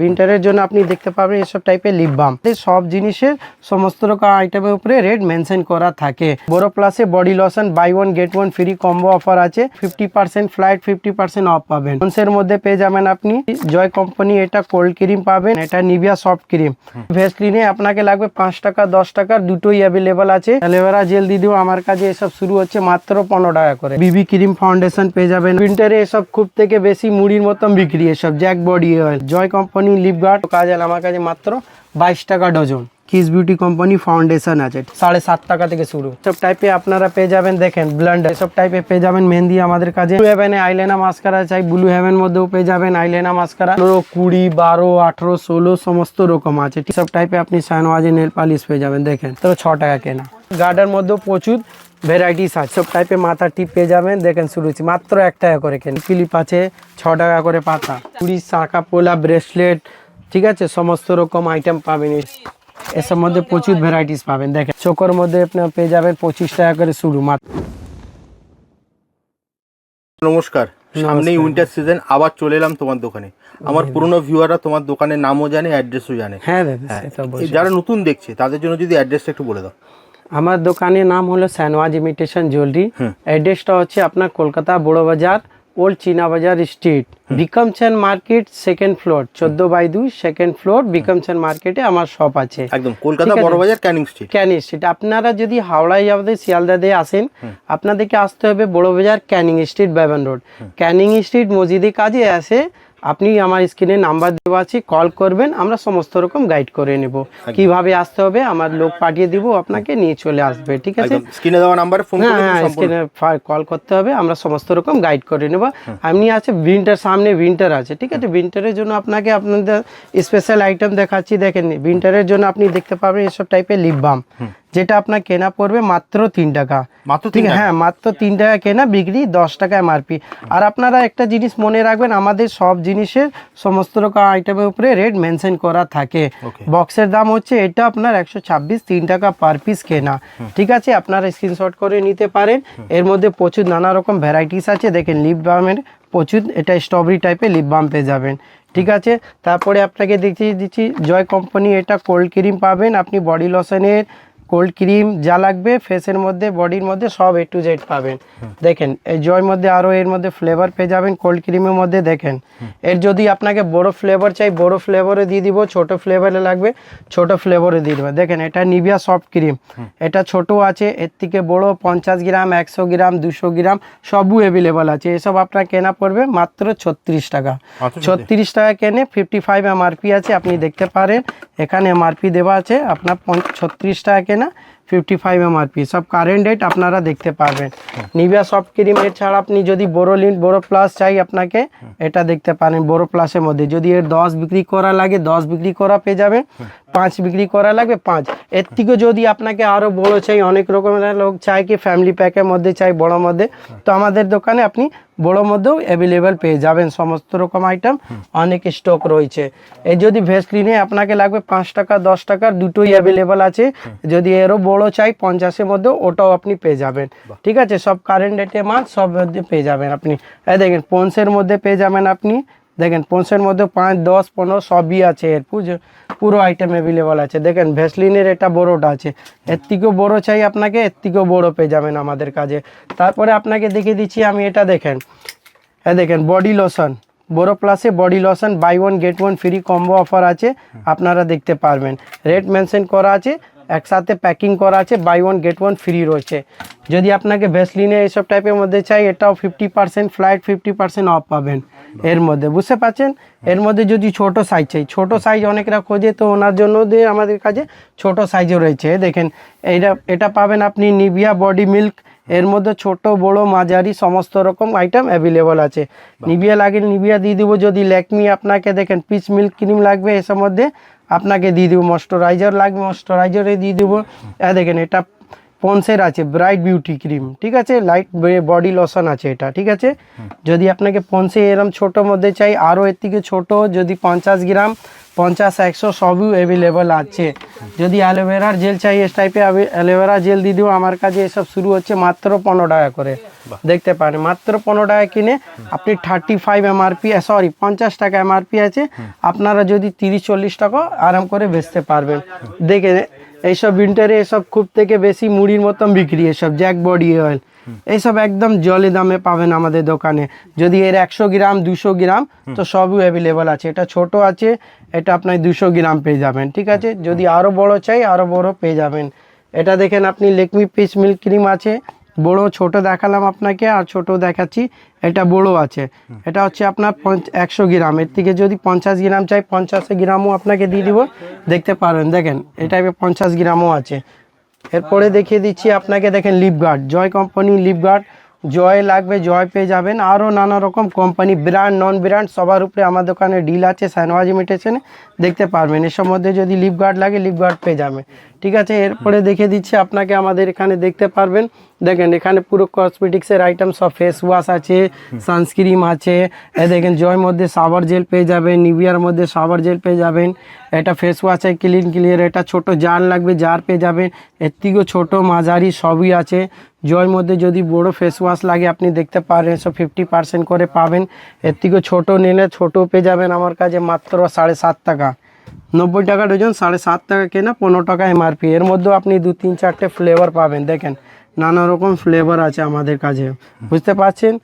উইন্টারের জন্য আপনি দেখতে পাবেন এসব টাইপের লিপ বাম সব জিনিসের সমস্ত রকম আইটেমের উপরে রেট মেনশন করা থাকে। বড় প্লাসে body lotion buy one get one free combo offer আছে। Fifty percent flat fifty percent off পাবেন। পন্সের মধ্যে পেয়ে যাবেন আপনি জয় কোম্পানি এটা কোল্ড ক্রিম পাবেন, এটা নিভিয়া সফট ক্রিম ভেসলিনে আপনাকে লাগবে পাঁচ টাকা, দশ টাকার দুটোই অ্যাভেলেবল আছে। অ্যালোভেরা জেল দিয়ে দিও আমার কাছে এসব শুরু হচ্ছে মাত্র পনেরো টাকা করে। বিবি ক্রিম ফাউন্ডেশন পেয়ে যাবেন। উইন্টারে এসব খুব থেকে বেশি মুড়ির মতন বিক্রি এসব Jack body oil Joy company lip guard kajal আমার কাছে মাত্র বাইশ টাকা dozen. Kiss beauty company foundation আছে। সাড়ে সাত টাকা থেকে শুরু। সব টাইপে আপনারা পেয়ে যাবেন, দেখেন ব্লেন্ডার সব টাইপে পেয়ে যাবেন, মেহেন্দি আমাদের কাছে। ব্লু হেভেনে আইলেনা মাস্কারা চাই ব্লু হেভেন মধ্যেও পেয়ে যাবেন আইলেনা মাস্কারা পনেরো কুড়ি, বারো, আঠেরো, ষোলো, সমস্ত রকম আছে। সব টাইপে আপনি সানওয়াজে নেল পালিশ পেয়ে যাবেন, দেখেন। তো ছ টাকা কেনা। গার্ডের মধ্যেও প্রচুর ভ্যারাইটিস আছে। সব টাইপের মাথা টিপ পেয়ে যাবেন। দেখেন শুরু হচ্ছে মাত্র এক টাকা করে কেন? ক্লিপ আছে ছ টাকা করে পাতা। চুড়ি শাঁখা পোলা ব্রেসলেট ঠিক আছে? সমস্ত রকম আইটেম পাবেন। এসব মধ্যে প্রচুর ভ্যারাইটিস পাবেন। দেখেন চোখের মধ্যে আপনার পেয়ে যাবেন পঁচিশ টাকা করে শুরু। মাত্র নমস্কার। সামনেই উইন্টার সিজন আবার চলে এলাম তোমার দোকানে। আমার পুরনো ভিউয়াররা তোমার দোকানের নামও জানে অ্যাড্রেসও জানে। হ্যাঁ হ্যাঁ। যারা নতুন দেখছে তাদের জন্য যদি অ্যাড্রেসটা একটু বলে দাও। আমার দোকানের নাম হলো স্যানওয়াজ ইমিটেশন জুয়েলারি। অ্যাড্রেসটা হচ্ছে আপনার কলকাতা বড় বাজার ওল্ড চীনা বাজার street. Bikamchand market second floor চোদ্দ বাই দুই সেকেন্ড ফ্লোর বিকমচন্দ মার্কেটে আমার শপ আছে। একদম কলকাতা বড় বাজার ক্যানিং স্ট্রিট। ক্যানিং স্ট্রিট। আপনারা যদি হাওড়ায় যাবেন শিয়ালদা দিয়ে আসেন আপনাদেরকে আসতে হবে বড় বাজার ক্যানিং স্ট্রিট বেবন রোড। ক্যানিং স্ট্রিট মসজিদের কাজে আসে আপনি আমার স্ক্রিনে নাম্বার দেওয়া আছে কল করবেন আমরা সমস্ত রকম গাইড করে নেব। কীভাবে আসতে হবে আমার লোক পাঠিয়ে দিব আপনাকে নিয়ে চলে আসবে ঠিক আছে? স্ক্রিনে দেওয়া নাম্বারে ফোন হ্যাঁ করে হ্যাঁ স্ক্রিনে কল করতে হবে আমরা সমস্ত রকম গাইড করে নেব। এমনি আছে উইন্টার সামনে উইন্টার আছে ঠিক আছে? উইন্টারের জন্য আপনাকে আপনাদের স্পেশাল আইটেম দেখাচ্ছি দেখেন উইন্টারের জন্য আপনি দেখতে পাবেন এসব টাইপের লিপ বাম যেটা আপনার কেনা পড়বে মাত্র তিন টাকা। মাত্র ঠিক হ্যাঁ মাত্র তিন টাকা কেনা বিক্রি দশ টাকা এমআরপি আর আপনারা একটা জিনিস মনে রাখবেন আমাদের সব জিনিসের সমস্ত রকম আইটেমের উপরে রেট মেনশন করা থাকে। বক্সের দাম হচ্ছে এটা আপনার একশো ছাব্বিশ তিন টাকা পার পিস কেনা। ঠিক আছে আপনারা স্ক্রিনশট করে নিতে পারেন। এর মধ্যে প্রচুর নানা রকম ভ্যারাইটিস আছে। দেখেন লিপ বামের প্রচুর এটা স্ট্রবেরি টাইপের লিপ বাম পেয়ে যাবেন। ঠিক আছে তারপরে আপনাকে দেখিয়ে দিচ্ছি জয় কোম্পানি এটা কোল্ড ক্রিম পাবেন। আপনি বডি লোশনের কোল্ড ক্রিম যা লাগবে ফেসের মধ্যে বডির মধ্যে সব এ টু জেড পাবেন। দেখেন এই জয়ের মধ্যে আরও এর মধ্যে ফ্লেভার পেয়ে যাবেন কোল্ড ক্রিমের মধ্যে দেখেন। এর যদি আপনাকে বড় ফ্লেভার চাই বড় ফ্লেভারে দিয়ে দিব ছোট ফ্লেভারে লাগবে ছোট ফ্লেভারে দিয়ে দেবো দেখেন এটা নিভিয়া সফট ক্রিম এটা ছোট আছে এর থেকে বড় পঞ্চাশ গ্রাম একশো গ্রাম দুশো গ্রাম সবও অ্যাভেলেবল আছে। এসব আপনার কেনা পড়বে মাত্র ছত্রিশ টাকা। ছত্রিশ টাকা কেনে ফিফটি ফাইভ এমআরপি আছে আপনি দেখতে পারেন। এখানে এমআরপি দেওয়া আছে আপনার ছত্রিশ টাকা কেনা ফিফটি ফাইভ এমআরপি সব কারেন্ট রেট আপনারা দেখতে পারবেন। নিভিয়া সফট ক্রিম এর ছাড়া আপনি যদি বড় লিন বড় প্লাস চাই আপনাকে, এটা দেখতে পারেন বড় প্লাসের মধ্যে। যদি এর দশ বিক্রি করা লাগে, দশ বিক্রি করা পেয়ে যাবেন। পাঁচ বিক্রি করা লাগবে, পাঁচ। এর থেকেও যদি আপনাকে আরও বড় চাই, অনেক রকমের লোক চাই কি ফ্যামিলি প্যাকের মধ্যে চাই, বড় মধ্যে। তো আমাদের দোকানে আপনি বড় মধ্যেও অ্যাভেলেবেল পেয়ে যাবেন সমস্ত রকম আইটেম অনেক স্টক রয়েছে। এই যদি ভেসলিনে আপনাকে লাগবে পাঁচ টাকা দশ টাকার দুটোই অ্যাভেলেবেল আছে। যদি এরও বড় চাই পঞ্চাশের মধ্যেও ওটাও আপনি পেয়ে যাবেন। ঠিক আছে? সব কারেন্ট ডেটে মাছ সব মধ্যে পেয়ে যাবেন আপনি। এই দেখেন পন্সের মধ্যে পেয়ে যাবেন আপনি। দেখেন পন্সের মধ্যে পাঁচ, দশ, পনেরো সবই আছে এর, পুজো, পুরো আইটেম অ্যাভেলেবল আছে। দেখেন ভ্যাসলিনের এটা বড়োটা আছে। এর থেকেও বড়ো চাই আপনাকে, এর থেকেও বড়ো পেয়ে যাবেন আমাদের কাজে। তারপরে আপনাকে দেখিয়ে দিচ্ছি আমি এটা দেখেন। হ্যাঁ দেখেন বডি লোশন বড় প্লাসে body lotion buy one get one free combo offer আছে। আপনারা দেখতে পারবেন। রেট মেনশন করা আছে। একসাথে প্যাকিং করা আছে buy one get one free রয়েছে। যদি আপনাকে ভেসলিনে এইসব টাইপের মধ্যে চাই, এটাও fifty percent flat fifty percent off পাবেন এর মধ্যে। বুঝতে পারছেন? এর মধ্যে যদি ছোট সাইজ চাই, ছোট সাইজ অনেকরা খোঁজে তো ওনার জন্য দিয়ে আমাদের কাছে ছোট সাইজও রয়েছে। দেখেন এটা এটা পাবেন আপনি নিভিয়া বডি মিল্ক এর মধ্যে ছোট বড় মাঝারি সমস্ত রকম আইটেম অ্যাভেলেবল আছে। নিবিয়া লাগে নিবিয়া দিয়ে দিব যদি ল্যাকমি আপনাকে দেখেন পিচ মিল্ক ক্রিম লাগবে এসব মধ্যে আপনাকে দিয়ে দিব ময়শ্চারাইজার লাগবে ময়শ্চারাইজারে দিয়ে দেবো। দেখেন এটা পন্সের আছে ব্রাইট বিউটি ক্রিম ঠিক আছে? লাইট বডি লোশন আছে এটা ঠিক আছে? যদি আপনাকে পন্সে এরম ছোট মধ্যে চাই আরও এর থেকে ছোট যদি পঞ্চাশ গ্রাম পঞ্চাশ একশো সবই অ্যাভেলেবল আছে। যদি অ্যালোভেরার জেল চাই এই টাইপের অ্যালোভেরা জেল দিয়ে দিও আমার কাছে এসব শুরু হচ্ছে মাত্র পনেরো টাকা করে। দেখতে পারেন মাত্র পনেরো টাকা কিনে আপনি থার্টি ফাইভ এমআরপি সরি পঞ্চাশ টাকা এমআরপি আছে। আপনারা যদি তিরিশ চল্লিশ টাকা আরাম করে বেচতে পারবেন। দেখে এইসব উইন্টারে এসব খুব থেকে বেশি মুড়ির মতন বিক্রি এসব জ্যাক বডি অয়েল এইসব একদম জলে দামে পাবেন আমাদের দোকানে। যদি এর একশো গ্রাম দুশো গ্রাম তো সবই অ্যাভেলেবল আছে। এটা ছোট আছে এটা আপনার দুশো গ্রাম পেয়ে যাবেন ঠিক আছে? যদি আরও বড় চাই আরও বড় পেয়ে যাবেন। এটা দেখেন আপনি লেকমি পিস মিল্ক ক্রিম আছে। বড় ছোট দেখালাম আপনাকে আর ছোট দেখাচ্ছি। এটা বড় আছে। এটা হচ্ছে আপনার একশো গ্রাম। এর থেকে যদি পঞ্চাশ গ্রাম চাই পঞ্চাশ গ্রামও আপনাকে দিয়ে দিব। দেখতে পারেন দেখেন এটা পঞ্চাশ গ্রামও আছে। এরপরে দেখিয়ে দিচ্ছি আপনাকে দেখেন lipguard Joy company lipguard Joy লাগবে, জয় পেয়ে যাবেন। আরও নানা রকম কোম্পানি ব্র্যান্ড নন ব্র্যান্ড সবার উপরে আমার দোকানে ডিল আছে সানওয়াজ ইমিটেশনে দেখতে পারবেন, এসব মধ্যে যদি লিপগার্ড লাগে লিপগার্ড পেয়ে যাবেন ঠিক আছে? এরপরে দেখে দিচ্ছি আপনাকে আমাদের এখানে দেখতে পারবেন। দেখেন, এখানে পুরো কসমেটিক্সের আইটেম সব ফেস ওয়াশ আছে সানস্ক্রিম আছে। এ দেখেন জয়ের মধ্যে সাবার জেল পেয়ে যাবেন নিভিয়ার মধ্যে সাবার জেল পেয়ে যাবেন। এটা ফেস ওয়াশ আছে ক্লিন ক্লিয়ার এটা ছোট জার লাগবে জার পেয়ে যাবেন। এর থেকেও ছোটো মাঝারি সবই আছে। জয় মধ্যে যদি বড় ফেস ওয়াশ লাগে, আপনি দেখতে পারেন, সব ফিফটি পার্সেন্ট করে পাবেন। এর থেকেও ছোটো নিলে ছোটো পেয়ে যাবেন আমার কাছে মাত্র সাড়ে সাত টাকা। নব্বই টাকা ডজন সাড়ে সাত টাকা কেনা, পনেরো টাকা এমআরপি এর মধ্যেও আপনি দু, তিন, চারটে ফ্লেভার পাবেন। দেখেন, নানা রকম ফ্লেভার আছে আমাদের কাছে। বুঝতে পারছেন?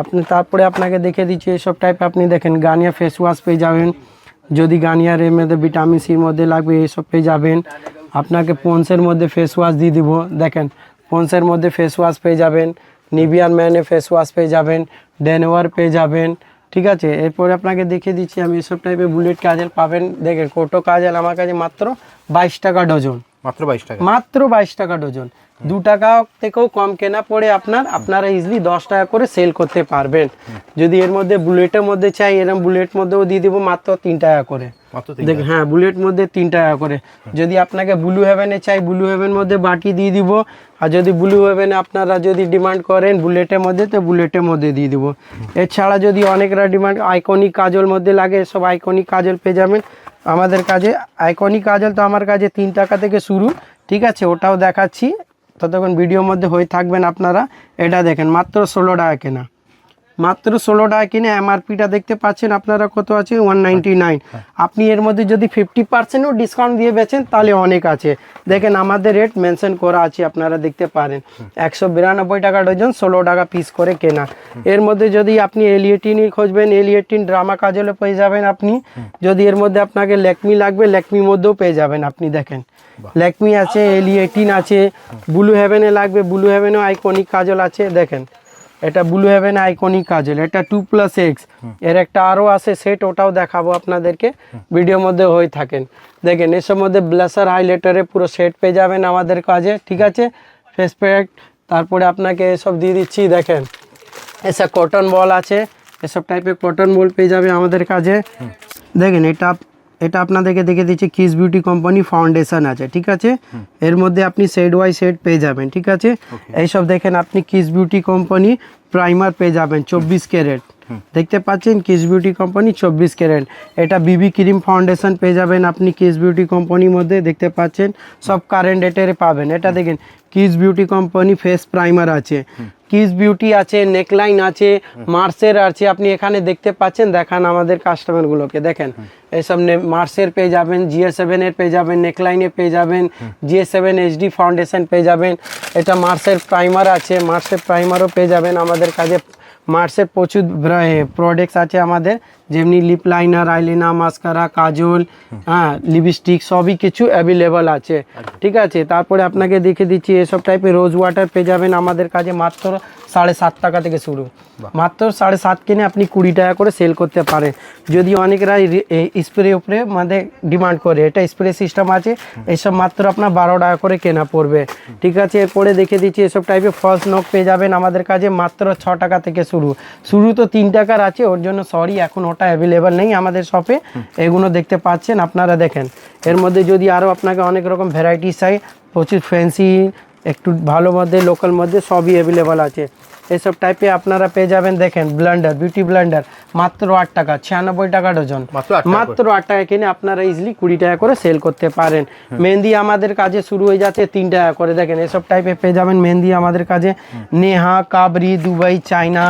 আপনি, তারপরে আপনাকে দেখে দিচ্ছি এসব টাইপ আপনি দেখেন গানিয়া ফেস ওয়াশ পেয়ে যাবেন। যদি গানিয়ার এর মধ্যে ভিটামিন সির মধ্যে লাগবে এইসব পেয়ে যাবেন। আপনাকে পন্সের মধ্যে ফেস ওয়াশ দিয়ে দিব। দেখেন পন্সের মধ্যে ফেস ওয়াশ পেয়ে যাবেন। নিভিয়ান ম্যানে ফেস ওয়াশ পেয়ে যাবেন। ডেনওয়ার পেয়ে যাবেন। ঠিক আছে? এরপরে আপনাকে দেখিয়ে দিচ্ছি আমি এসব টাইপের বুলেট কাজেল পাবেন। দেখেন কোটো কাজেল আমার কাছে মাত্র বাইশ টাকা ডজন। মাত্র বাইশ টাকা। মাত্র বাইশ টাকা ডজন। দু টাকা থেকেও কম কেনা পড়ে আপনার আপনারা ইজিলি দশ টাকা করে সেল করতে পারবেন। যদি এর মধ্যে বুলেটের মধ্যে চাই এরকম বুলেট মধ্যেও দিয়ে দিব মাত্র তিন টাকা করে। দেখ হ্যাঁ বুলেট মধ্যে তিন টাকা করে। যদি আপনাকে ব্লু হেভেনে চাই ব্লু হেভেন মধ্যে বাটি দিয়ে দিব। আর যদি ব্লু হেভেনে আপনারা যদি ডিমান্ড করেন বুলেটের মধ্যে তো বুলেটের মধ্যে দিয়ে দিব। এছাড়া যদি অনেকরা ডিমান্ড আইকনিক কাজল মধ্যে লাগে সব আইকনিক কাজল পেয়ে যাবেন। আমাদের কাছে আইকনিক কাজল তো আমার কাছে তিন টাকা থেকে শুরু। ঠিক আছে ওটাও দেখাচ্ছি। ততক্ষণ ভিডিওর মধ্যে হয়ে থাকবেন আপনারা। এটা দেখেন মাত্র ষোলো টাকা কেনা। মাত্র ষোলো টাকা কিনে এমআরপিটা দেখতে পাচ্ছেন আপনারা কত আছে? ওয়ান নাইনটি নাইন আপনি এর মধ্যে যদি ফিফটি পার্সেন্টও ডিসকাউন্ট দিয়ে বেছেন তাহলে অনেক আছে। দেখেন আমাদের রেট মেনশন করা আছে আপনারা দেখতে পারেন। একশো বিরানব্বই টাকা ডজন ষোলো টাকা পিস করে কেনা। এর মধ্যে যদি আপনি এলিয়েটিনই খুঁজবেন এলিয়েটিন ড্রামা কাজলও পেয়ে যাবেন আপনি। যদি এর মধ্যে আপনাকে ল্যাকমি লাগবে ল্যাকমি মধ্যেও পেয়ে যাবেন আপনি দেখেন। ল্যাকমি আছে এলিয়েটিন আছে ব্লু হেভেনে লাগবে ব্লু হেভেনেও আইকনিক কাজল আছে দেখেন। এটা ব্লু হেভেন আইকনিক কাজল এটা টু প্লাস এক্সের একটা আরও আছে সেট ওটাও দেখাবো আপনাদেরকে। ভিডিওর মধ্যে হয়ে থাকেন। দেখেন এসব মধ্যে ব্লাসার হাইলাইটারে পুরো সেট পেয়ে যাবেন আমাদের কাজে ঠিক আছে? ফেস প্যাক তারপরে আপনাকে এসব দিয়ে দিচ্ছি দেখেন। এসব কটন বল আছে এসব টাইপের কটন বল পেয়ে যাবে আমাদের কাজে। দেখেন এটা এটা আপনাদেরকে দেখে দিচ্ছি কিস বিউটি কোম্পানি ফাউন্ডেশন আছে ঠিক আছে? এর মধ্যে আপনি সেট ওয়াই সেট পেয়ে যাবেন ঠিক আছে? এইসব দেখেন আপনি কিস বিউটি কোম্পানি প্রাইমার পেয়ে যাবেন চব্বিশ ক্যারেট। দেখতে পাচ্ছেন কিস বিউটি কোম্পানি চব্বিশ ক্যারেট। এটা বিবি ক্রিম ফাউন্ডেশন পেয়ে যাবেন আপনি কিস বিউটি কোম্পানির মধ্যে দেখতে পাচ্ছেন? সব কারেন্ট রেটের পাবেন। এটা দেখেন Kiss beauty company face primer আছে। কিস বিউটি আছে নেকলাইন আছে মার্সের আছে। আপনি এখানে দেখতে পাচ্ছেন, দেখান আমাদের কাস্টমারগুলোকে দেখেন এইসব মার্সের পেয়ে যাবেন জিএ সেভেনের পেয়ে যাবেন নেকলাইনে পেয়ে যাবেন জিএ সেভেন এইচডি ফাউন্ডেশন পেয়ে যাবেন। এটা মার্সের প্রাইমার আছে মার্সের প্রাইমারও পেয়ে যাবেন আমাদের কাছে। মার্সের প্রচুর প্রোডাক্টস আছে আমাদের। যেমনি lip liner eyeliner mascara kajal হ্যাঁ লিপস্টিক সবই কিছু অ্যাভেলেবল আছে। ঠিক আছে? তারপরে আপনাকে দেখে দিচ্ছি এসব টাইপের রোজ ওয়াটার পেয়ে যাবেন আমাদের কাছে মাত্র সাড়ে সাত টাকা থেকে শুরু। মাত্র সাড়ে সাত কিনে আপনি কুড়ি টাকা করে সেল করতে পারেন। যদি অনেকরা স্প্রে উপরে মানে ডিমান্ড করে এটা স্প্রে সিস্টেম আছে এইসব মাত্র আপনার বারো টাকা করে কেনা পড়বে। ঠিক আছে? এরপরে দেখে দিচ্ছি এসব টাইপের ফলস নখ পেয়ে যাবেন আমাদের কাছে মাত্র ছ টাকা থেকে শুরু। শুরু তো তিন টাকার আছে ওর জন্য সরি এখন ওটা অ্যাভেলেবেল নেই আমাদের শপে এগুলো দেখতে পাচ্ছেন আপনারা দেখেন। এর মধ্যে যদি আরও আপনাকে অনেক রকম ভ্যারাইটি চাই প্রচুর ফ্যান্সি একটু ভালো মধ্যে লোকাল মধ্যে সবই অ্যাভেলেবেল আছে। এসব টাইপে আপনারা পেয়ে যাবেন দেখেন ব্লেন্ডার বিউটি ব্লেন্ডার মাত্র আট টাকা ছিয়ানব্বই টাকা ডজন মাত্র আট টাকা কিনে আপনারা ইজিলি কুড়ি টাকা করে সেল করতে পারেন। মেহেন্দি আমাদের কাজে শুরু হয়ে যাচ্ছে তিন টাকা করে। দেখেন এসব টাইপে পেয়ে যাবেন মেহেন্দি আমাদের কাজে। নেহা কাবরি দুবাই চায়না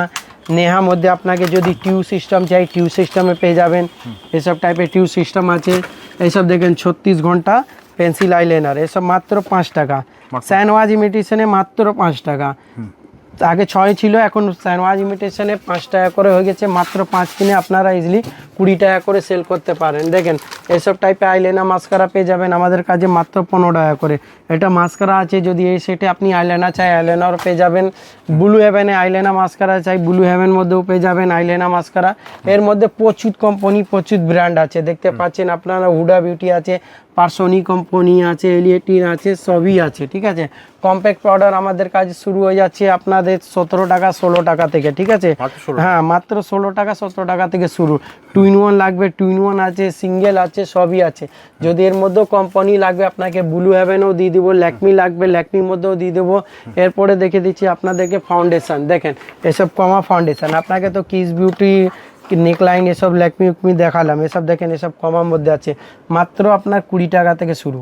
নেহা মধ্যে আপনাকে যদি টিউ সিস্টেম চাই টিউ সিস্টেমে পেয়ে যাবেন। এসব টাইপের টিউ সিস্টেম আছে। এইসব দেখেন ছত্রিশ ঘণ্টা পেন্সিল আইলাইনার। এসব মাত্র পাঁচ টাকা। স্যানওয়াজ ইমিটেশনে মাত্র পাঁচ টাকা। আগে ছয় ছিল, এখন স্যানওয়াজ ইমিটেশনে পাঁচ টাকা করে হয়ে গেছে, মাত্র পাঁচ কিনে আপনারা ইজিলি কুড়ি টাকা করে সেল করতে পারেন। দেখেন, এসব টাইপে আইলাইনা মাস্কারা পেয়ে যাবেন আমাদের কাছে মাত্র পনেরো টাকা করে। এটা মাস্কারা আছে, যদি এই সেটে আপনি আইলাইনা চাই আইলাইনারও পেয়ে যাবেন। ব্লু হেভেনে আইলাইনা মাস্কারা চাই ব্লু হেভেন মধ্যেও পেয়ে যাবেন আইলাইনা মাস্কারা এর মধ্যে প্রচুর কোম্পানি প্রচুর ব্র্যান্ড আছে। দেখতে পাচ্ছেন আপনারা হুডা বিউটি আছে পার্সোনি কোম্পানি আছে এলিয়েটিন আছে সবই আছে ঠিক আছে? কম্প্যাক্ট পাউডার আমাদের কাজ শুরু হয়ে যাচ্ছে আপনাদের সতেরো টাকা ষোলো টাকা থেকে ঠিক আছে? হ্যাঁ মাত্র ষোলো টাকা সতেরো টাকা থেকে শুরু। টুইন ওয়ান লাগবে টুইন ওয়ান আছে সিঙ্গেল আছে সবই আছে। যদি এর মধ্যেও কোম্পানি লাগবে আপনাকে ব্লু হেভেনও দিয়ে দেবো ল্যাকমি লাগবে ল্যাকমির মধ্যেও দিয়ে দেবো। এরপরে দেখে দিচ্ছি আপনাদেরকে ফাউন্ডেশন দেখেন এসব কমা ফাউন্ডেশন আপনাকে তো কিস বিউটি নেকলাইন এসব ল্যাকমি উকমি দেখালাম এসব দেখেন এসব কমার মধ্যে আছে। মাত্র আপনার কুড়ি টাকা থেকে শুরু।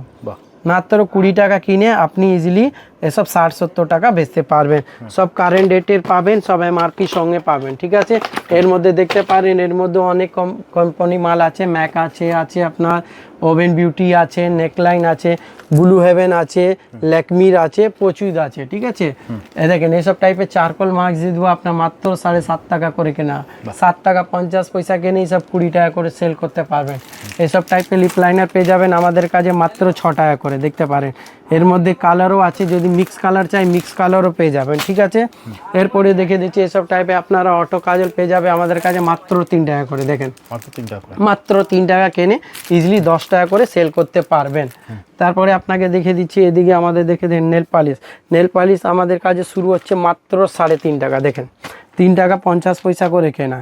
মাত্র কুড়ি টাকা কিনে আপনি ইজিলি এসব ষাট সত্তর টাকা বেচতে পারবেন। সব কারেন্ট ডেটের পাবেন সব এমআরপি সঙ্গে পাবেন ঠিক আছে? এর মধ্যে দেখতে পারেন এর মধ্যে অনেক কোম্পানি মাল আছে ম্যাক আছে আছে আপনার ওভেন বিউটি আছে নেকলাইন আছে ব্লু হেভেন আছে ল্যাকমির আছে প্রচুর আছে ঠিক আছে? এ দেখেন এসব টাইপের চারকোল মার্কস দিয়ে দেবো আপনার মাত্র সাড়ে সাত টাকা করে কেনা। সাত টাকা পঞ্চাশ পয়সা কিনে সব কুড়ি টাকা করে সেল করতে পারবেন। এসব টাইপের লিপ লাইনার পেয়ে যাবেন আমাদের কাছে মাত্র ছ টাকা করে দেখতে পারেন। এর মধ্যে কালারও আছে যদি মিক্স কালার চাই মিক্স কালারও পেয়ে যাবেন ঠিক আছে? এরপরে দেখে দিচ্ছি এসব টাইপে আপনারা অটো কাজল পেয়ে যাবে আমাদের কাছে মাত্র তিন টাকা করে দেখেন। মাত্র তিন টাকা মাত্র তিন টাকা কেনে ইজিলি দশ টাকা করে সেল করতে পারবেন। তারপরে আপনাকে দেখে দিচ্ছি, এদিকে আমাদের দেখে দিন নেল পালিশ নেল পালিশ আমাদের কাছে শুরু হচ্ছে মাত্র সাড়ে তিন টাকা, দেখেন। তিন টাকা পঞ্চাশ পয়সা করে কেনা।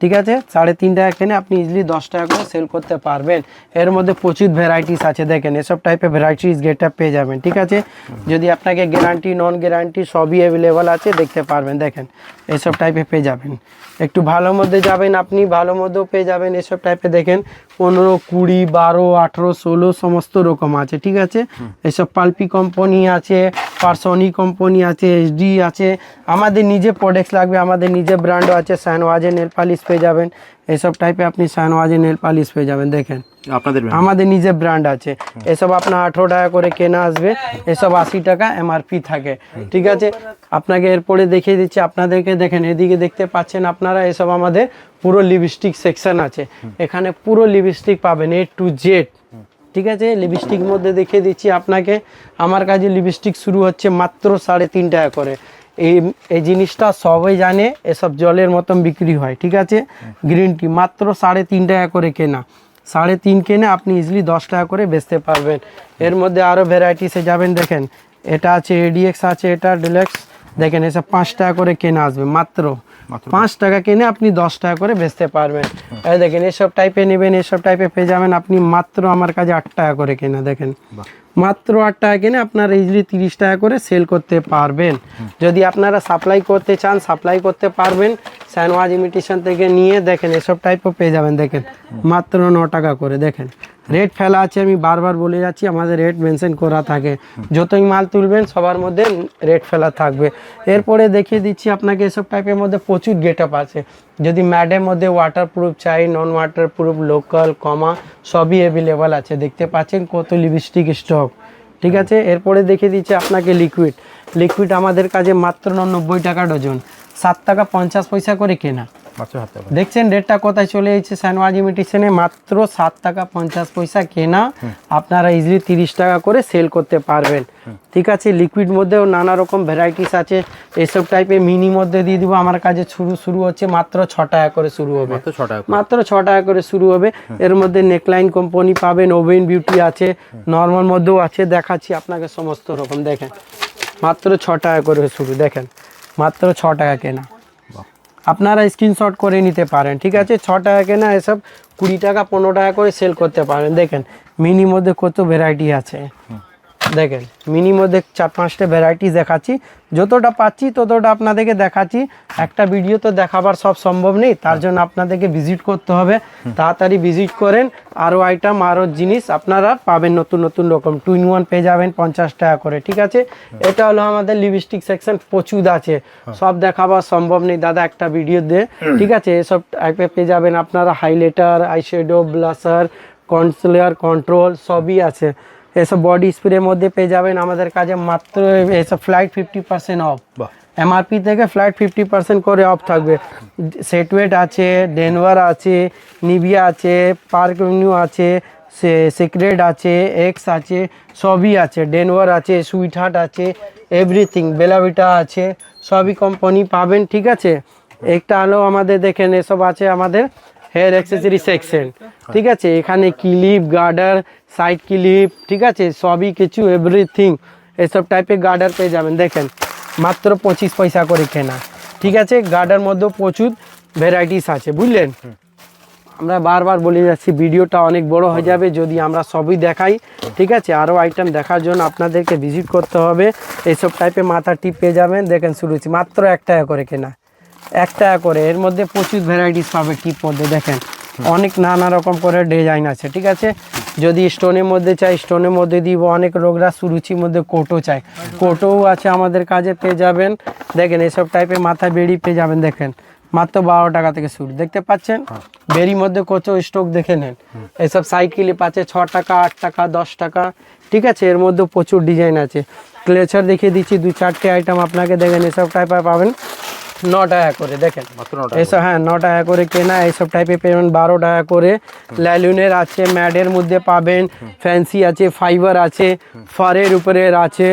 ঠিক আছে? সাড়ে তিন টাকা কেনে আপনি ইজিলি দশ টাকা করে সেল করতে পারবেন। এর মধ্যে প্রচুর ভ্যারাইটিস আছে দেখেন, এসব টাইপের ভ্যারাইটিস গেট পেয়ে যাবেন, ঠিক আছে? যদি আপনাকে গ্যারান্টি নন গ্যারান্টি সবই অ্যাভেলেবল আছে, দেখতে পারবেন, দেখেন, এসব টাইপে পেয়ে যাবেন। একটু ভালো মধ্যে যাবেন আপনি, ভালো মধ্যেও পেয়ে যাবেন এসব টাইপে দেখেন, পনেরো, কুড়ি, বারো, আঠেরো, ষোলো, সমস্ত রকম আছে, ঠিক আছে? এসব পালপি কোম্পানি আছে পার্সনি কোম্পানি আছে এইচডি আছে আমাদের নিজে প্রোডাক্টস লাগবে আমাদের নিজে ব্র্যান্ডও আছে সানওয়াজের নেল পালিশ পেয়ে যাবেন। এসব টাইপে আপনি সানওয়াজের নেল পালিশ পেয়ে যাবেন দেখেন। আপনাদের আমাদের নিজে ব্র্যান্ড আছে। এসব আপনার আঠেরো টাকা করে কেনা আসবে এসব আশি টাকা এমআরপি থাকে ঠিক আছে? আপনাকে এরপরে দেখিয়ে দিচ্ছি আপনাদেরকে দেখেন এদিকে দেখতে পাচ্ছেন আপনারা এসব আমাদের পুরো লিপস্টিক সেকশন আছে। এখানে পুরো লিপস্টিক পাবেন এ টু জেড ঠিক আছে? লিপস্টিক মধ্যে দেখিয়ে দিচ্ছি আপনাকে। আমার কাছে লিপস্টিক শুরু হচ্ছে মাত্র সাড়ে তিন টাকা করে। এই এই জিনিসটা সবাই জানে, এসব জলের মতন বিক্রি হয়, ঠিক আছে? গ্রিন টি মাত্র সাড়ে তিন টাকা করে কেনা। সাড়ে তিন কেনে আপনি ইজিলি দশ টাকা করে বেচতে পারবেন। এর মধ্যে আরও ভ্যারাইটিসে যাবেন, দেখেন। এটা আছে এডিএক্স আছে এটা ডিলেক্স দেখেন, এসব পাঁচ টাকা করে কেনা আসবে, মাত্র। পাঁচ টাকা কিনে আপনি দশ টাকা করে বেচতে পারবেন। এই দেখেন এসব টাইপে নেবেন এসব টাইপে পেয়ে যাবেন। আপনি মাত্র আমার কাছে আট টাকা করে কেনা দেখেন। মাত্র আট টাকা কিনে আপনারা ইজিলি তিরিশ টাকা করে সেল করতে পারবেন। যদি আপনারা সাপ্লাই করতে চান সাপ্লাই করতে পারবেন। স্যানওয়াজ ইমিটেশন থেকে নিয়ে দেখেন এসব টাইপও পেয়ে যাবেন দেখেন। মাত্র ন টাকা করে দেখেন। রেট ফেলা আছে, আমি বারবার বলে যাচ্ছি, আমাদের রেট মেনশন করা থাকে। যতই মাল তুলবেন, সবার মধ্যে রেট ফেলা থাকবে। এরপরে দেখিয়ে দিচ্ছি আপনাকে এসব টাইপের মধ্যে প্রচুর গেট আপ আছে। যদি ম্যাডের মধ্যে ওয়াটার প্রুফ চাই নন ওয়াটার প্রুফ লোকাল কমা সবই অ্যাভেলেবল আছে। দেখতে পাচ্ছেন কত লিপস্টিক স্টক ঠিক আছে? এরপরে দেখিয়ে দিচ্ছি আপনাকে লিকুইড লিকুইড আমাদের কাছে মাত্র নব্বই টাকা ডজন সাত টাকা পঞ্চাশ পয়সা করে কেনা। দেখছেন রেটটা কোথায় চলে এসেছে? স্যানওয়াজ ইমিটেশনে মাত্র সাত টাকা পঞ্চাশ পয়সা কেনা। আপনারা ইজিলি তিরিশ টাকা করে সেল করতে পারবেন। ঠিক আছে লিকুইড মধ্যেও নানা রকম ভ্যারাইটিস আছে। এসব টাইপের মিনি মধ্যে দিয়ে দিব। আমার কাছে শুরু শুরু হচ্ছে মাত্র ছ টাকা করে শুরু হবে। মাত্র ছ টাকা করে। শুরু হবে। এর মধ্যে নেকলাইন কোম্পানি পাবেন ওভেন বিউটি আছে নর্মাল মধ্যেও আছে। দেখাচ্ছি আপনাকে সমস্ত রকম দেখেন। মাত্র ছ টাকা করে শুরু দেখেন। মাত্র ছ টাকা কেনা। আপনারা স্ক্রিনশট করে নিতে পারেন ঠিক আছে? ছ টাকা কেনা এসব কুড়ি টাকা পনেরো টাকা করে সেল করতে পারেন। দেখেন মিনি মধ্যে কত ভ্যারাইটি আছে। দেখেন মিনি মধ্যে চার পাঁচটা ভ্যারাইটিস দেখাচ্ছি। যতটা পাচ্ছি ততটা আপনাদেরকে দেখাচ্ছি। একটা ভিডিও তো দেখাবার সব সম্ভব নেই তার জন্য আপনাদেরকে ভিজিট করতে হবে। তাড়াতাড়ি ভিজিট করেন আরও আইটেম আরও জিনিস আপনারা পাবেন নতুন নতুন রকম টু ইন ওয়ান পেয়ে যাবেন পঞ্চাশ টাকা করে ঠিক আছে? এটা হলো আমাদের লিপস্টিক সেকশন প্রচুর আছে। সব দেখাবার সম্ভব নেই দাদা একটা ভিডিও দে ঠিক আছে? এসব টাইপে পেয়ে যাবেন আপনারা highlighter eyeshadow blusher concealer control সবই আছে। এসব বডি স্প্রের মধ্যে পেয়ে যাবেন আমাদের কাছে মাত্র এসব flat fifty percent off MRP থেকে ফ্লাইট ফিফটি পার্সেন্ট করে অফ থাকবে। সেটওয়েট আছে ডেনভার আছে নিভিয়া আছে পার্ক এভিনিউ আছে সে সিক্রেট আছে এক্স আছে সবই আছে ডেনভার আছে সুইটহার্ট আছে এভরিথিং বেলাভিটা আছে সবই কোম্পানি পাবেন ঠিক আছে? একটা হলো আমাদের দেখেন এসব আছে আমাদের হেয়ার অ্যাক্সেসরি সেকশন ঠিক আছে এখানে ক্লিপ গার্ডার সাইড ক্লিপ ঠিক আছে সবই কিছু এভরিথিং এসব টাইপের গার্ডার পেয়ে যাবেন দেখেন মাত্র পঁচিশ পয়সা করে কেনা। ঠিক আছে গার্ডার মধ্যেও প্রচুর ভ্যারাইটিস আছে বুঝলেন? আমরা বারবার বলে যাচ্ছি ভিডিওটা অনেক বড় হয়ে যাবে যদি আমরা সবই দেখাই। ঠিক আছে আরও আইটেম দেখার জন্য আপনাদেরকে ভিজিট করতে হবে। এইসব টাইপের মাথা টিপ পেয়ে যাবেন দেখেন শুরু হচ্ছে মাত্র এক টাকা করে কেনা। এক টাকা করে। এর মধ্যে প্রচুর ভ্যারাইটিস পাবে টিপ মধ্যে দেখেন। অনেক নানা রকম করে ডিজাইন আছে ঠিক আছে? যদি স্টোনের মধ্যে চাই স্টোনের মধ্যে দিব অনেক রোগরা সুরুচির মধ্যে কোটো চাই কোটোও আছে আমাদের কাজে পেয়ে যাবেন। দেখেন এসব টাইপের মাথায় বেড়ি পেয়ে যাবেন দেখেন। মাত্র বারো টাকা থেকে শুরু দেখতে পাচ্ছেন? বেরির মধ্যে কত স্টক দেখে নেন। এসব সাইকেলে পাচ্ছে ছ টাকা আট টাকা দশ টাকা ঠিক আছে? এর মধ্যে প্রচুর ডিজাইন আছে। ক্লেচার দেখিয়ে দিচ্ছি দু চারটে আইটেম আপনাকে দেখেন এসব টাইপের পাবেন। ন টাকা করে দেখেন। এসব হ্যাঁ ন টাকা করে কেনা এইসব টাইপের পেমেন্ট বারো টাকা করে। ল্যালুনের আছে ম্যাডের মধ্যে পাবেন ফ্যান্সি আছে ফাইবার আছে ফারের উপরের আছে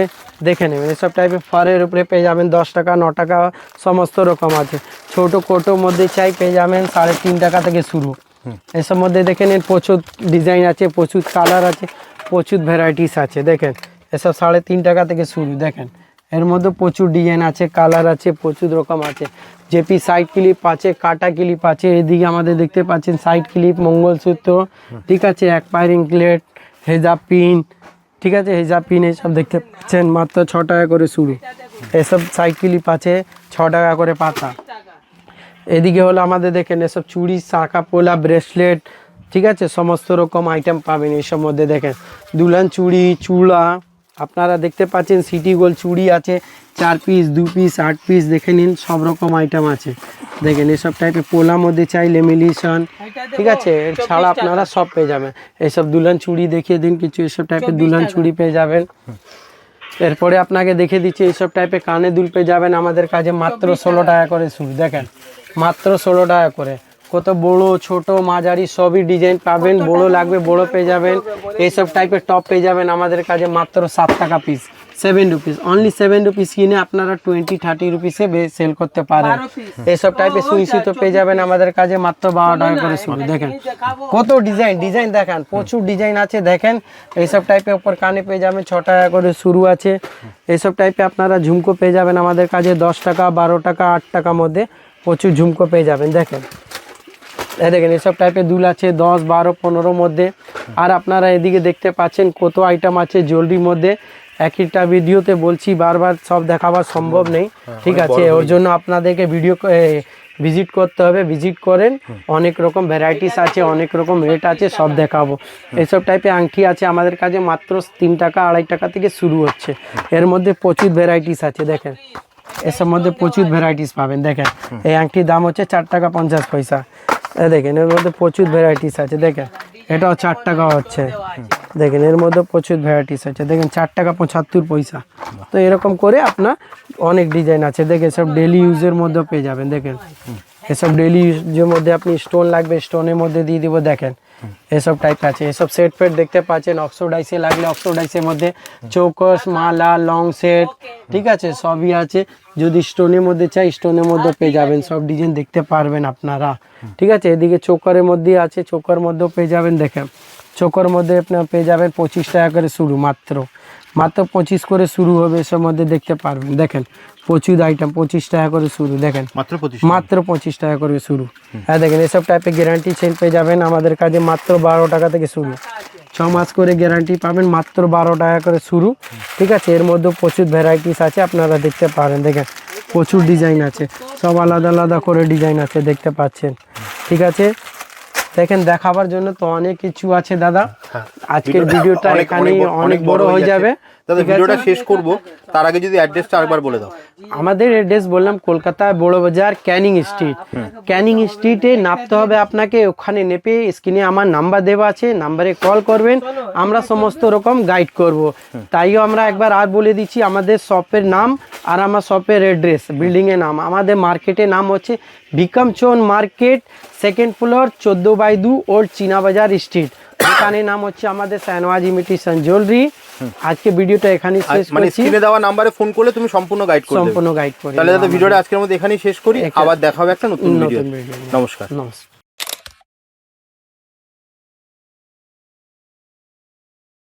দেখে নেবেন। এসব টাইপের ফারের উপরে পেয়ে যাবেন দশ টাকা ন টাকা সমস্ত রকম আছে। ছোট কোটোর মধ্যে চাই পেয়ে যাবেন সাড়ে তিন টাকা থেকে শুরু। এসব মধ্যে দেখে নিন প্রচুর ডিজাইন আছে প্রচুর কালার আছে প্রচুর ভ্যারাইটিস আছে দেখেন। এসব সাড়ে তিন টাকা থেকে শুরু দেখেন। এর মধ্যে প্রচুর ডিজাইন আছে কালার আছে, প্রচুর রকম আছে। জেপি সাইড ক্লিপ আছে, কাটা ক্লিপ আছে, এদিকে আমাদের দেখতে পাচ্ছেন সাইড ক্লিপ মঙ্গলসূত্র, ঠিক আছে? এক প্লেট হেজাব পিন ঠিক আছে? হেজাব পিন এসব দেখতে পাচ্ছেন, মাত্র ছ টাকা করে শুরু। এসব সাইড ক্লিপ আছে, ছ টাকা করে পাতা। এদিকে হলো আমাদের দেখেন, এসব চুড়ি, শাঁখা, পোলা ব্রেসলেট ঠিক আছে? সমস্ত রকম আইটেম পাবেন এইসব মধ্যে দেখেন। দুলান চুড়ি চূড়া আপনারা দেখতে পাচ্ছেন সিটি গোল চুড়ি আছে চার পিস দু পিস আট পিস দেখে নিন সব রকম আইটেম আছে। দেখেন এসব টাইপের পোলা মধ্যে চাই লেমিনেশন ঠিক আছে? এর ছাড়া আপনারা সব পেয়ে যাবেন। এইসব দুলান চুড়ি দেখিয়ে দিন কিছু এসব টাইপের দুলান চুড়ি পেয়ে যাবেন। এরপরে আপনাকে দেখে দিচ্ছি এইসব টাইপের কানে দুল পেয়ে যাবেন আমাদের কাছে মাত্র ষোলো টাকা। করে শুরু দেখেন মাত্র ষোলো টাকা করে। কত বড় ছোট মাঝারি সবই ডিজাইন পাবেন বড় লাগবে বড় পেয়ে যাবেন। এইসব টাইপের টপ পেয়ে যাবেন আমাদের কাছে মাত্র সাত টাকা piece seven rupees only seven rupees কিনে আপনারা টোয়েন্টি থার্টি রুপিসে সেল করতে পারেন। এইসব টাইপের সুইসি তো পেয়ে যাবেন আমাদের কাছে মাত্র বারো টাকা করে শুরু দেখেন কত ডিজাইন ডিজাইন দেখান প্রচুর ডিজাইন আছে দেখেন। এইসব টাইপের উপর কানে পেয়ে যাবেন ছ টাকা করে শুরু আছে। এইসব টাইপে আপনারা ঝুমকো পেয়ে যাবেন আমাদের কাছে দশ টাকা বারো টাকা আট টাকার মধ্যে প্রচুর ঝুমকো পেয়ে যাবেন দেখেন। এই দেখেন এসব টাইপের দুল আছে দশ বারো পনেরো মধ্যে। আর আপনারা এদিকে দেখতে পাচ্ছেন কত আইটেম আছে জলদির মধ্যে। একটা ভিডিওতে বলছি বারবার সব দেখাবার সম্ভব নেই। ঠিক আছে ওর জন্য আপনাদেরকে ভিডিও ভিজিট করতে হবে। ভিজিট করেন অনেক রকম ভ্যারাইটিস আছে অনেক রকম রেট আছে সব দেখাবো। এইসব টাইপের আংটি আছে আমাদের কাছে মাত্র তিন টাকা আড়াই টাকা থেকে শুরু হচ্ছে। এর মধ্যে প্রচুর ভ্যারাইটিস আছে দেখেন। এসব মধ্যে প্রচুর ভ্যারাইটিস পাবেন দেখেন। এই আংটির দাম হচ্ছে চার টাকা পঞ্চাশ পয়সা। দেখেন, এর মধ্যে প্রচুর ভ্যারাইটিস আছে, দেখেন। এটাও চার টাকা হচ্ছে। দেখেন, এর মধ্যে প্রচুর ভ্যারাইটিস আছে। দেখেন, চার টাকা পঁচাত্তর পয়সা। তো এরকম করে আপনার অনেক ডিজাইন আছে। দেখেন, সব ডেলি ইউজের মধ্যে পেয়ে যাবেন, দেখেন। এসব ডেলি ইউজের মধ্যে আপনি স্টোন লাগবে স্টোনের মধ্যে দিয়ে দিব দেখেন। এসব টাইপ আছে। এসব সেট ফেট দেখতে পাচ্ছেন অক্সোডাইসে লাগলে অক্সোডাইসের মধ্যে চৌকস মালা লং সেট ঠিক আছে? সবই আছে। যদি স্টোনের মধ্যে চাই স্টোনের মধ্যে পেয়ে যাবেন। সব ডিজাইন দেখতে পারবেন আপনারা। ঠিক আছে? এদিকে চোকারের মধ্যে আছে। চোকার মধ্যেও পেয়ে যাবেন দেখেন। চোকার মধ্যে আপনার পেয়ে যাবেন পঁচিশ টাকা করে শুরু মাত্র। মাত্র পঁচিশ করে শুরু হবে এসব মধ্যে দেখতে পারবেন। দেখেন প্রচুর আইটেম পঁচিশ টাকা করে শুরু দেখেন। মাত্র পঁচিশ মাত্র পঁচিশ টাকা করে শুরু। হ্যাঁ দেখেন এসব টাইপের গ্যারান্টি সেল পেয়ে যাবেন আমাদের কাছে মাত্র বারো টাকা থেকে শুরু। ছ মাস করে গ্যারান্টি পাবেন মাত্র বারো টাকা করে শুরু। ঠিক আছে এর মধ্যে প্রচুর ভ্যারাইটিস আছে আপনারা দেখতে পারেন দেখেন। প্রচুর ডিজাইন আছে সব আলাদা আলাদা করে ডিজাইন আছে দেখতে পাচ্ছেন। ঠিক আছে? দেখেন দেখাবার জন্য তো অনেক কিছু আছে দাদা। আজকের ভিডিওটা এখানে অনেক বড় হয়ে যাবে। দাদা ভিডিওটা শেষ করব। তার আগে যদি অ্যাড্রেসটা আরেকবার বলে দাও। আমাদের অ্যাড্রেস বললাম কলকাতা বড় বাজার ক্যানিং স্ট্রিট। ক্যানিং স্ট্রিটে নামতে হবে আপনাকে। ওখানে নেপে স্ক্রিনে আমার নাম্বার দেওয়া আছে। নাম্বারে কল করবেন। আমরা সমস্ত রকম গাইড করব। তাইও আমরা একবার আর বলে দিচ্ছি আমাদের শপের নাম আর আমার শপের অ্যাড্রেস বিল্ডিংয়ের নাম। আমাদের মার্কেটের নাম হচ্ছে বিকমচন মার্কেট সেকেন্ড ফ্লোর চোদ্দ বাই দু ওল্ড চীনা বাজার স্ট্রিট। দোকানের নাম হচ্ছে আমাদের সানওয়াজ ইমিটেশন জুয়েলারি। আজকে ভিডিওটা এখানেই শেষ মানে স্ক্রিনে দেওয়া নাম্বারে ফোন করলে তুমি সম্পূর্ণ গাইড করে সম্পূর্ণ গাইড করে তাহলে ভিডিওটা আজকের মধ্যে এখানেই শেষ করি। আবার দেখা হবে একটা নতুন ভিডিও নমস্কার। নমস্কার।